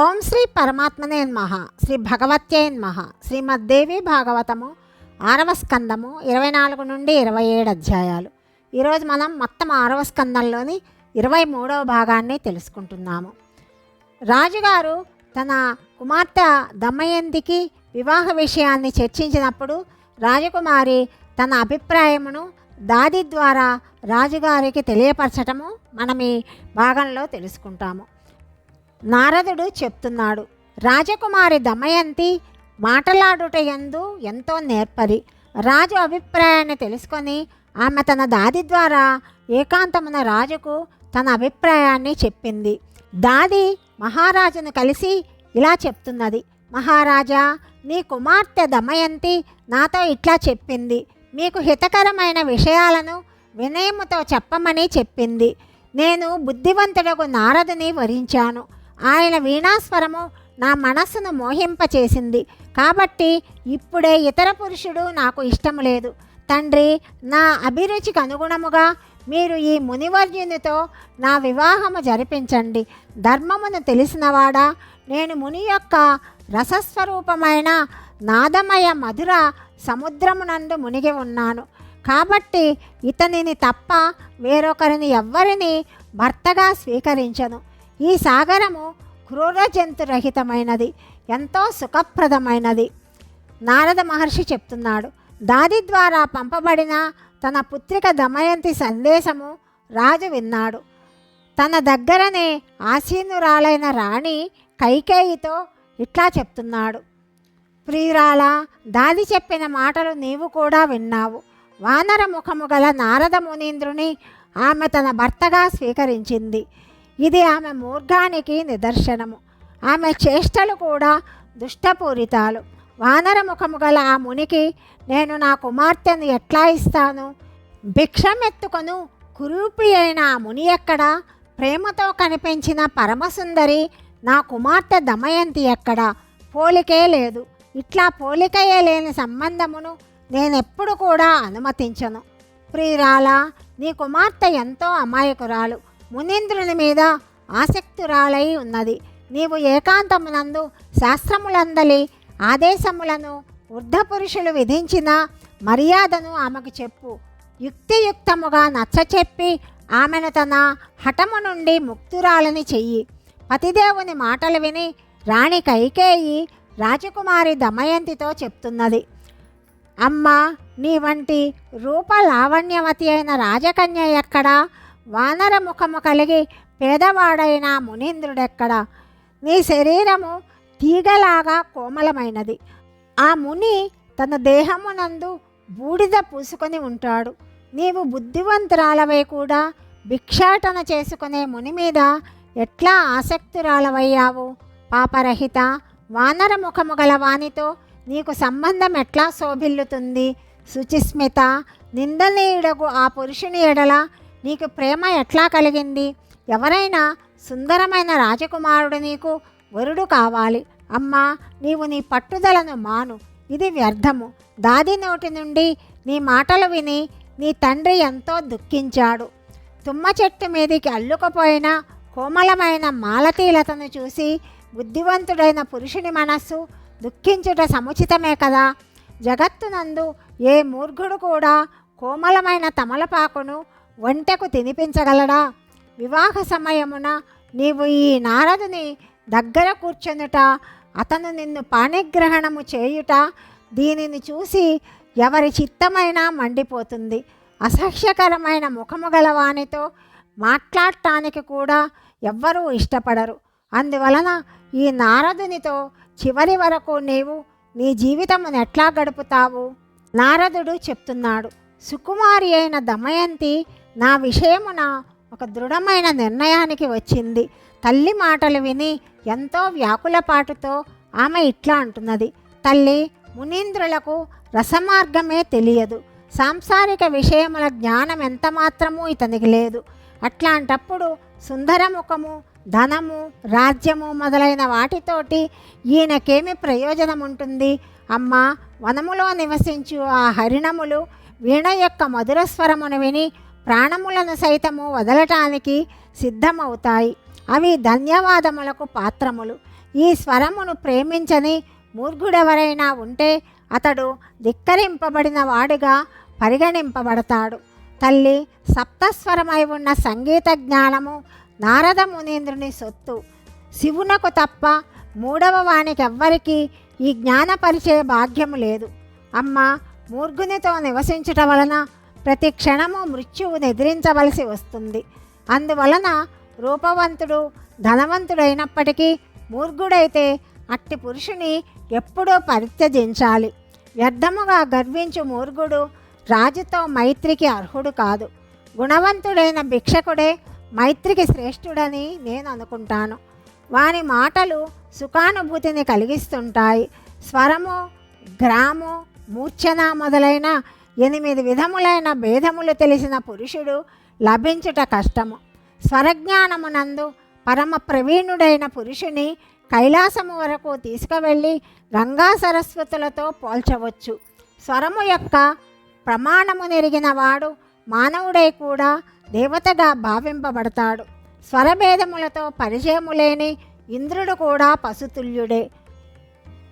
ఓం శ్రీ పరమాత్మనే మహ శ్రీ భగవత్యే మహ శ్రీమద్దేవి భాగవతము ఆరవ స్కందము ఇరవై నాలుగు నుండి ఇరవై ఏడు అధ్యాయాలు. ఈరోజు మనం మొత్తం ఆరవ స్కందంలోని ఇరవై మూడవ భాగాన్ని తెలుసుకుంటున్నాము. రాజుగారు తన కుమార్తె దమయంతికి వివాహ విషయాన్ని చర్చించినప్పుడు రాజకుమారి తన అభిప్రాయమును దాది ద్వారా రాజుగారికి తెలియపరచటము మనం ఈ భాగంలో తెలుసుకుంటాము. నారదుడు చెప్తున్నాడు రాజకుమారి దమయంతి మాటలాడుట ఎందు ఎంతో నేర్పరి. రాజు అభిప్రాయాన్ని తెలుసుకొని ఆమె తన దాది ద్వారా ఏకాంతమున రాజుకు తన అభిప్రాయాన్ని చెప్పింది. దాది మహారాజును కలిసి ఇలా చెప్తున్నది మహారాజా నీ కుమార్తె దమయంతి నాతో ఇట్లా చెప్పింది. మీకు హితకరమైన విషయాలను వినయముతో చెప్పమని చెప్పింది. నేను బుద్ధివంతుడకు నారదుని వరించాను. ఆయన వీణాస్వరము నా మనస్సును మోహింపచేసింది. కాబట్టి ఇప్పుడే ఇతర పురుషుడు నాకు ఇష్టం లేదు. తండ్రి నా అభిరుచికి అనుగుణముగా మీరు ఈ మునివర్యునితో నా వివాహము జరిపించండి. ధర్మమును తెలిసినవాడా? నేను ముని యొక్క రసస్వరూపమైన నాదమయ మధుర సముద్రమునందు మునిగి ఉన్నాను. కాబట్టి ఇతనిని తప్ప వేరొకరిని ఎవ్వరిని భర్తగా స్వీకరించను. ఈ సాగరము క్రూర జంతురహితమైనది ఎంతో సుఖప్రదమైనది. నారద మహర్షి చెప్తున్నాడు దాది ద్వారా పంపబడిన తన పుత్రిక దమయంతి సందేశము రాజు విన్నాడు. తన దగ్గరనే ఆసీనురాలైన రాణి కైకేయితో ఇట్లా చెప్తున్నాడు ప్రియురాల దాది చెప్పిన మాటలు నీవు కూడా విన్నావు. వానర ముఖము గల నారద మునీంద్రుని ఆమె తన భర్తగా స్వీకరించింది. ఇది ఆమె మూర్ఘానికి నిదర్శనము. ఆమె చేష్టలు కూడా దుష్టపూరితాలు. వానర ముఖము గల ఆ మునికి నేను నా కుమార్తెను ఎట్లా ఇస్తాను? భిక్షమెత్తుకొను కురూపి అయిన ఆ ముని ఎక్కడ? ప్రేమతో కనిపించిన పరమసుందరి నా కుమార్తె దమయంతి ఎక్కడ? పోలికే లేదు. ఇట్లా పోలికయే లేని సంబంధమును నేనెప్పుడు కూడా అనుమతించను. ప్రియురాల నీ కుమార్తె ఎంతో అమాయకురాలు. మునీంద్రుని మీద ఆసక్తురాలై ఉన్నది. నీవు ఏకాంతమునందు శాస్త్రములందలి ఆదేశములను వృద్ధ పురుషులు విధించిన మర్యాదను ఆమెకు చెప్పు. యుక్తియుక్తముగా నచ్చచెప్పి ఆమెను తన హఠము నుండి ముక్తురాలని చెయ్యి. పతిదేవుని మాటలు విని రాణి కైకేయి రాజకుమారి దమయంతితో చెప్తున్నది. అమ్మ నీ వంటి రూప లావణ్యవతి అయిన రాజకన్య ఎక్కడా? వానర ముఖము కలిగి పేదవాడైన మునీంద్రుడెక్కడ? నీ శరీరము తీగలాగా కోమలమైనది. ఆ ముని తన దేహమునందు బూడిద పూసుకొని ఉంటాడు. నీవు బుద్ధివంతురాలవై కూడా భిక్షాటన చేసుకునే ముని మీద ఎట్లా ఆసక్తురాలవయ్యావు? పాపరహిత వానర ముఖము గల వానితో నీకు సంబంధం ఎట్లా శోభిల్లుతుంది? శుచిస్మిత నిందనీయుడగు ఆ పురుషుని ఎడల నీకు ప్రేమ ఎట్లా కలిగింది? ఎవరైనా సుందరమైన రాజకుమారుడు నీకు వరుడు కావాలి. అమ్మా నీవు నీ పట్టుదలను మాను. ఇది వ్యర్థము. దాది నోటి నుండి నీ మాటలు విని నీ తండ్రి ఎంతో దుఃఖించాడు. తుమ్మ చెట్టు మీదికి అల్లుకుపోయిన కోమలమైన మాలతీలతను చూసి బుద్ధివంతుడైన పురుషుని మనస్సు దుఃఖించుట సముచితమే కదా? జగత్తునందు ఏ మూర్ఖుడు కూడా కోమలమైన తమలపాకును ఒంటెకు తినిపించగలడా? వివాహ సమయమున నీవు ఈ నారదుని దగ్గర కూర్చొనుట అతను నిన్ను పాణిగ్రహణము చేయుట దీనిని చూసి ఎవరి చిత్తమైనా మండిపోతుంది. అసహ్యకరమైన ముఖము గలవానితో మాట్లాడటానికి కూడా ఎవ్వరూ ఇష్టపడరు. అందువలన ఈ నారదునితో చివరి వరకు నీవు నీ జీవితమును ఎట్లా గడుపుతావు? నారదుడు చెప్తున్నాడు సుకుమారి అయిన దమయంతి నా విషయమున ఒక దృఢమైన నిర్ణయానికి వచ్చింది. తల్లి మాటలు విని ఎంతో వ్యాకులపాటుతో ఆమె ఇట్లా అంటున్నది. తల్లి మునీంద్రులకు రసమార్గమే తెలియదు. సాంసారిక విషయముల జ్ఞానం ఎంత మాత్రమూ ఇతనికి లేదు. అట్లాంటప్పుడు సుందరముఖము ధనము రాజ్యము మొదలైన వాటితోటి ఈయనకేమి ప్రయోజనం ఉంటుంది అమ్మ వనములో నివసించు ఆ హరిణములు వీణ యొక్క మధుర స్వరమును విని ప్రాణములను సైతము వదలటానికి సిద్ధమవుతాయి. అవి ధన్యవాదములకు పాత్రములు. ఈ స్వరమును ప్రేమించని మూర్ఘుడెవరైనా ఉంటే అతడు ధిక్కరింపబడిన వాడుగా పరిగణింపబడతాడు. తల్లి సప్తస్వరమై ఉన్న సంగీత జ్ఞానము నారద మునీంద్రుని సొత్తు. శివునకు తప్ప మూడవ వానికి ఎవ్వరికీ ఈ జ్ఞానపరిచే భాగ్యము లేదు. అమ్మ మూర్ఘునితో నివసించటం వలన ప్రతి క్షణము మృత్యువు ఎదిరించవలసి వస్తుంది. అందువలన రూపవంతుడు ధనవంతుడైనప్పటికీ మూర్ఘుడైతే అట్టి పురుషుని ఎప్పుడూ పరిత్యజించాలి. వ్యర్థముగా గర్వించు మూర్ఘుడు రాజుతో మైత్రికి అర్హుడు కాదు. గుణవంతుడైన భిక్షకుడే మైత్రికి శ్రేష్ఠుడని నేను అనుకుంటాను. వాని మాటలు సుఖానుభూతిని కలిగిస్తుంటాయి. స్వరము గ్రాము మూర్ఛన మొదలైన ఎనిమిది విధములైన భేదములు తెలిసిన పురుషుడు లభించుట కష్టము. స్వరజ్ఞానమునందు పరమ ప్రవీణుడైన పురుషుని కైలాసము వరకు తీసుకువెళ్ళి గంగా సరస్వతులతో పోల్చవచ్చు. స్వరము యొక్క ప్రమాణము నెరిగిన వాడు మానవుడై కూడా దేవతగా భావింపబడతాడు. స్వరభేదములతో పరిచయము లేని ఇంద్రుడు కూడా పశుతుల్యుడే.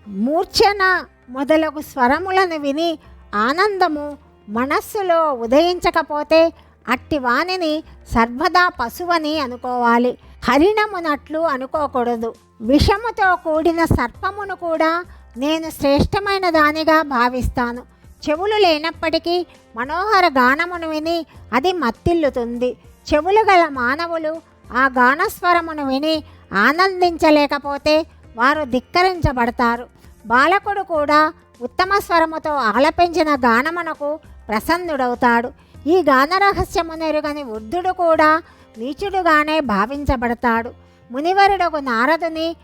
మూర్ఛన మొదలగు స్వరములను విని ఆనందము మనస్సులో ఉదయించకపోతే అట్టి వాణిని సర్వదా పశువని అనుకోవాలి. హరిణమునట్లు అనుకోకూడదు. విషముతో కూడిన సర్పమును కూడా నేను శ్రేష్టమైన దానిగా భావిస్తాను. చెవులు లేనప్పటికీ మనోహర గానమును విని అది మత్తిల్లుతుంది. చెవులు గల మానవులు ఆ గానస్వరమును విని ఆనందించలేకపోతే వారు ధిక్కరించబడతారు. బాలకుడు కూడా ఉత్తమ స్వరముతో ఆలపించిన గానమునకు ప్రసన్నుడవుతాడు. ఈ గాన రహస్యము నెరుగని వృద్ధుడు కూడా నీచుడుగానే భావించబడతాడు. మునివరుడకు నారదుని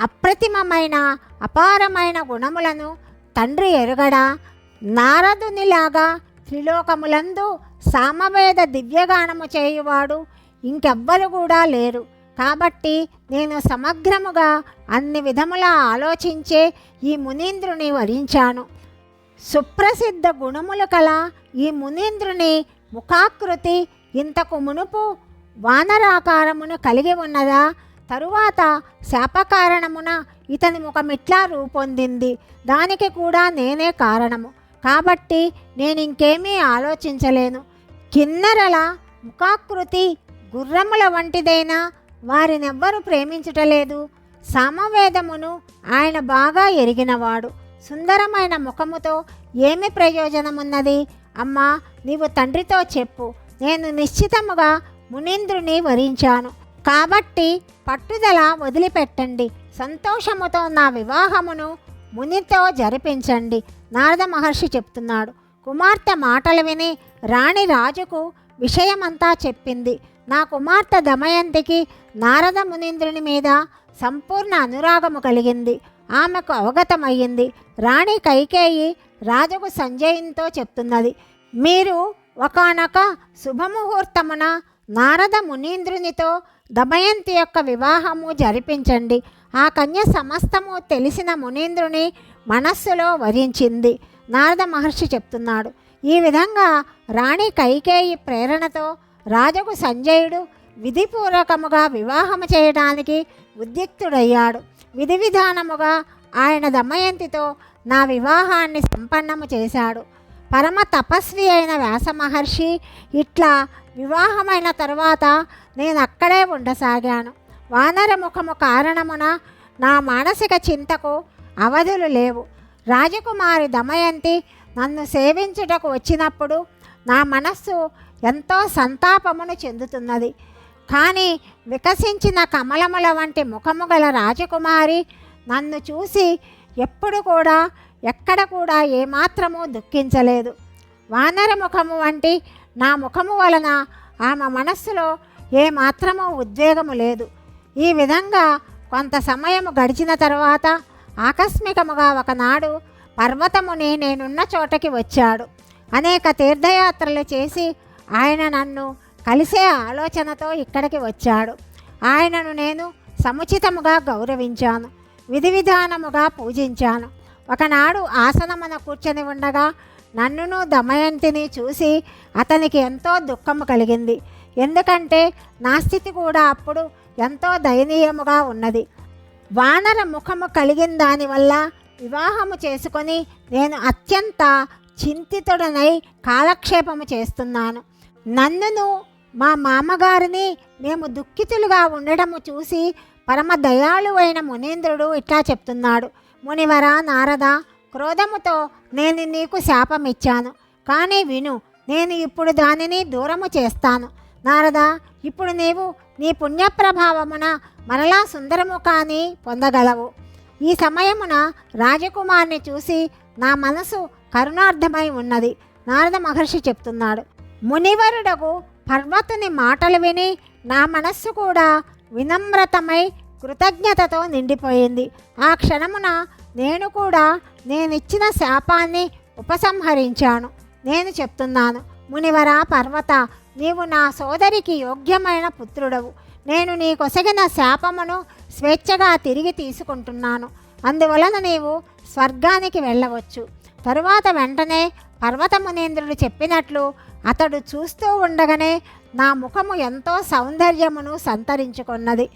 అప్రతిమమైన అపారమైన గుణములను తండ్రి ఎరుగడా? నారదునిలాగా త్రిలోకములందు సామవేద దివ్యగానము చేయువాడు ఇంకెవ్వరు కూడా లేరు. కాబట్టి నేను సమగ్రముగా అన్ని విధములా ఆలోచించే ఈ మునీంద్రుని వరించాను. సుప్రసిద్ధ గుణములు కల ఈ మునీంద్రుని ముఖాకృతి ఇంతకు మునుపు వానరాకారమును కలిగి ఉన్నదా? తరువాత శాపకారణమున ఇతని ముఖమిట్లా రూపొందింది. దానికి కూడా నేనే కారణము. కాబట్టి నేను ఇంకేమీ ఆలోచించలేను. కిన్నెరల ముఖాకృతి గుర్రముల వంటిదైనా వారినెవ్వరు ప్రేమించుటలేదు. సామవేదమును ఆయన బాగా ఎరిగినవాడు. సుందరమైన ముఖముతో ఏమి ప్రయోజనమున్నది? అమ్మా నీవు తండ్రితో చెప్పు. నేను నిశ్చితముగా మునీంద్రుని వరించాను. కాబట్టి పట్టుదల వదిలిపెట్టండి. సంతోషముతో నా వివాహమును మునితో జరిపించండి. నారద మహర్షి చెప్తున్నాడు. కుమార్తె మాటలు విని రాణి రాజుకు విషయమంతా చెప్పింది. నా కుమార్తె దమయంతికి నారద మునీంద్రుని మీద సంపూర్ణ అనురాగము కలిగింది. ఆమెకు అవగతమయ్యింది. రాణి కైకేయి రాజుకు సంజయంతో చెప్తున్నది. మీరు ఒకనొక శుభముహూర్తమున నారద మునీంద్రునితో దమయంతి యొక్క వివాహము జరిపించండి. ఆ కన్య సమస్తము తెలిసిన మునీంద్రుని మనస్సులో వరించింది. నారద మహర్షి చెప్తున్నాడు. ఈ విధంగా రాణి కైకేయి ప్రేరణతో రాజుకు సంజయుడు విధిపూర్వకముగా వివాహము చేయడానికి ఉద్యుక్తుడయ్యాడు. విధి విధానముగా ఆయన దమయంతితో నా వివాహాన్ని సంపన్నము చేశాడు. పరమ తపస్వి అయిన వ్యాస మహర్షి ఇట్లా వివాహమైన తరువాత నేను అక్కడే ఉండసాగాను వానరముఖము కారణమున నా మానసిక చింతకు అవధులు లేవు. రాజకుమారి దమయంతి నన్ను సేవించుటకు వచ్చినప్పుడు నా మనస్సు ఎంతో సంతాపమును చెందుతున్నది. కానీ వికసించిన కమలముల వంటి ముఖము గల రాజకుమారి నన్ను చూసి ఎప్పుడు కూడా ఎక్కడ కూడా ఏమాత్రము దుఃఖించలేదు. వానర ముఖము వంటి నా ముఖము వలన ఆమె మనస్సులో ఏమాత్రము ఉద్వేగము లేదు. ఈ విధంగా కొంత సమయం గడిచిన తర్వాత ఆకస్మికముగా ఒకనాడు పర్వతముని నేనున్న చోటకి వచ్చాడు. అనేక తీర్థయాత్రలు చేసి ఆయన నన్ను కలిసే ఆలోచనతో ఇక్కడికి వచ్చాడు. ఆయనను నేను సముచితముగా గౌరవించాను. విధి విధానముగా పూజించాను. ఒకనాడు ఆసనమున కూర్చొని ఉండగా నన్నును దమయంతిని చూసి అతనికి ఎంతో దుఃఖము కలిగింది. ఎందుకంటే నా స్థితి కూడా అప్పుడు ఎంతో దయనీయముగా ఉన్నది. వానర ముఖము కలిగిన దానివల్ల వివాహము చేసుకొని నేను అత్యంత చింతితుడనై కాలక్షేపము చేస్తున్నాను. నన్నును మా మామగారిని మేము దుఃఖితులుగా ఉండడము చూసి పరమ దయాళువైన మునీంద్రుడు ఇట్లా చెప్తున్నాడు. మునివర నారద క్రోధముతో నేను నీకు శాపమిచ్చాను. కానీ విను నేను ఇప్పుడు దానిని దూరము చేస్తాను. నారద ఇప్పుడు నీవు నీ పుణ్యప్రభావమున మరలా సుందరము కానీ పొందగలవు. ఈ సమయమున రాజకుమార్ని చూసి నా మనసు కరుణార్థమై ఉన్నది. నారద మహర్షి చెప్తున్నాడు. మునివరుడకు పర్వతుని మాటలు విని నా మనస్సు కూడా వినమ్రతమై కృతజ్ఞతతో నిండిపోయింది. ఆ క్షణమున నేను కూడా నేనిచ్చిన శాపాన్ని ఉపసంహరించాను. నేను చెప్తున్నాను మునివర పర్వత నీవు నా సోదరికి యోగ్యమైన పుత్రుడవు. నేను నీ కొసగిన శాపమును స్వేచ్ఛగా తిరిగి తీసుకుంటున్నాను. అందువలన నీవు స్వర్గానికి వెళ్ళవచ్చు. తరువాత వెంటనే పర్వతమునేంద్రుడు చెప్పినట్లు అతడు చూస్తూ ఉండగానే నా ముఖము ఎంతో సౌందర్యమును సంతరించుకున్నది.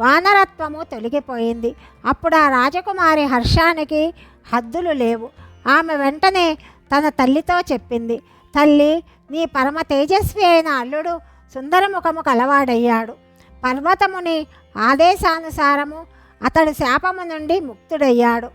వానరత్వము తొలగిపోయింది. అప్పుడు ఆ రాజకుమారి హర్షానికి హద్దులు లేవు. ఆమె వెంటనే తన తల్లితో చెప్పింది తల్లి నీ పరమ తేజస్వి అయిన అల్లుడు సుందరముఖము కలవాడయ్యాడు. పర్వతముని ఆదేశానుసారము అతడు శాపము నుండి ముక్తుడయ్యాడు.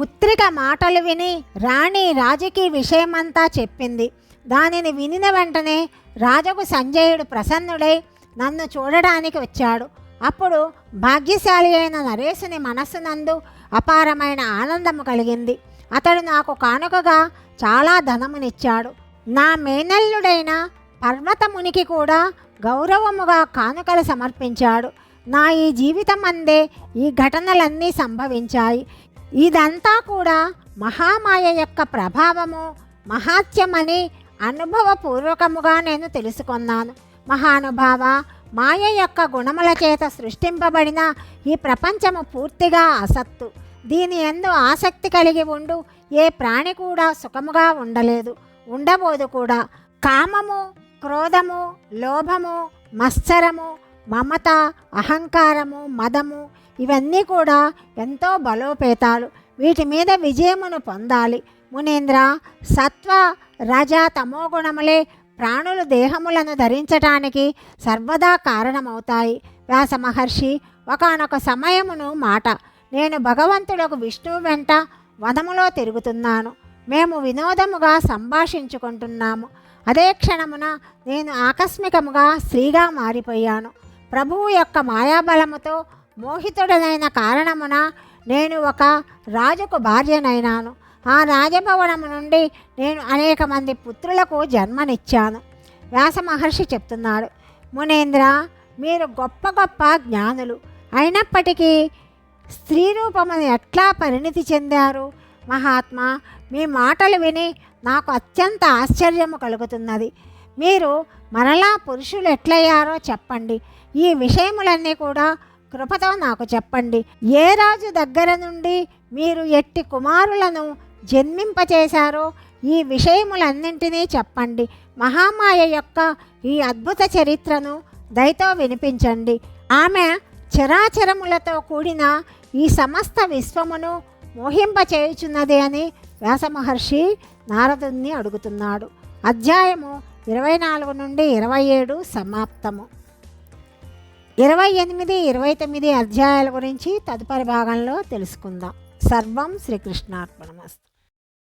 పుత్రిక మాటలు విని రాణి రాజుకి విషయమంతా చెప్పింది. దానిని వినిన వెంటనే రాజుకు సంజయుడు ప్రసన్నుడై నన్ను చూడడానికి వచ్చాడు. అప్పుడు భాగ్యశాలి అయిన నరేశుని మనస్సునందు అపారమైన ఆనందము కలిగింది. అతడు నాకు కానుకగా చాలా ధనమునిచ్చాడు. నా మేనల్లుడైన పర్వతమునికి కూడా గౌరవముగా కానుకలు సమర్పించాడు. నా ఈ జీవితం అందే ఈ ఘటనలన్నీ సంభవించాయి. ఇదంతా కూడా మహామాయ యొక్క ప్రభావము మహాత్యమని అనుభవపూర్వకముగా నేను తెలుసుకున్నాను. మహానుభావ మాయ యొక్క గుణముల చేత సృష్టింపబడిన ఈ ప్రపంచము పూర్తిగా అసత్తు. దీని ఎందు ఆసక్తి కలిగి ఉండు. ఏ ప్రాణి కూడా సుఖముగా ఉండలేదు. ఉండబోదు కూడా. కామము క్రోధము లోభము మత్సరము మమత అహంకారము మదము ఇవన్నీ కూడా ఎంతో బలోపేతాలు. వీటి మీద విజయమును పొందాలి. మునేంద్ర సత్వ రజ తమోగుణములే ప్రాణులు దేహములను ధరించటానికి సర్వదా కారణమవుతాయి. వ్యాస మహర్షి ఒకనొక సమయమును మాట నేను భగవంతుడకు విష్ణువు వెంట వనములో తిరుగుతున్నాను. మేము వినోదముగా సంభాషించుకుంటున్నాము. అదే క్షణమున నేను ఆకస్మికముగా స్త్రీగా మారిపోయాను. ప్రభువు యొక్క మాయాబలముతో మోహితుడనైన కారణమున నేను ఒక రాజుకు భార్యనైనాను. ఆ రాజభవనం నుండి నేను అనేక మంది పుత్రులకు జన్మనిచ్చాను. వ్యాస మహర్షి చెప్తున్నాడు మునేంద్ర మీరు గొప్ప గొప్ప జ్ఞానులు. అయినప్పటికీ స్త్రీ రూపమును ఎట్లా పరిణితి చెందారు? మహాత్మా మీ మాటలు విని నాకు అత్యంత ఆశ్చర్యము కలుగుతున్నది. మీరు మరలా పురుషులు ఎట్లయ్యారో చెప్పండి. ఈ విషయములన్నీ కూడా కృపతో నాకు చెప్పండి. ఏ రాజు దగ్గర నుండి మీరు ఎట్టి కుమారులను జన్మింపచేశారో ఈ విషయములన్నింటినీ చెప్పండి. మహామాయ యొక్క ఈ అద్భుత చరిత్రను దయతో వినిపించండి. ఆమె చరాచరములతో కూడిన ఈ సమస్త విశ్వమును మోహింపచేయుచున్నది అని వ్యాసమహర్షి నారదుణ్ణి అడుగుతున్నాడు. అధ్యాయము ఇరవై నాలుగు నుండి ఇరవై ఏడు సమాప్తము. ఇరవై ఎనిమిది ఇరవై తొమ్మిది అధ్యాయాల గురించి తదుపరి భాగంలో తెలుసుకుందాం. సర్వం శ్రీకృష్ణార్పణమస్తు.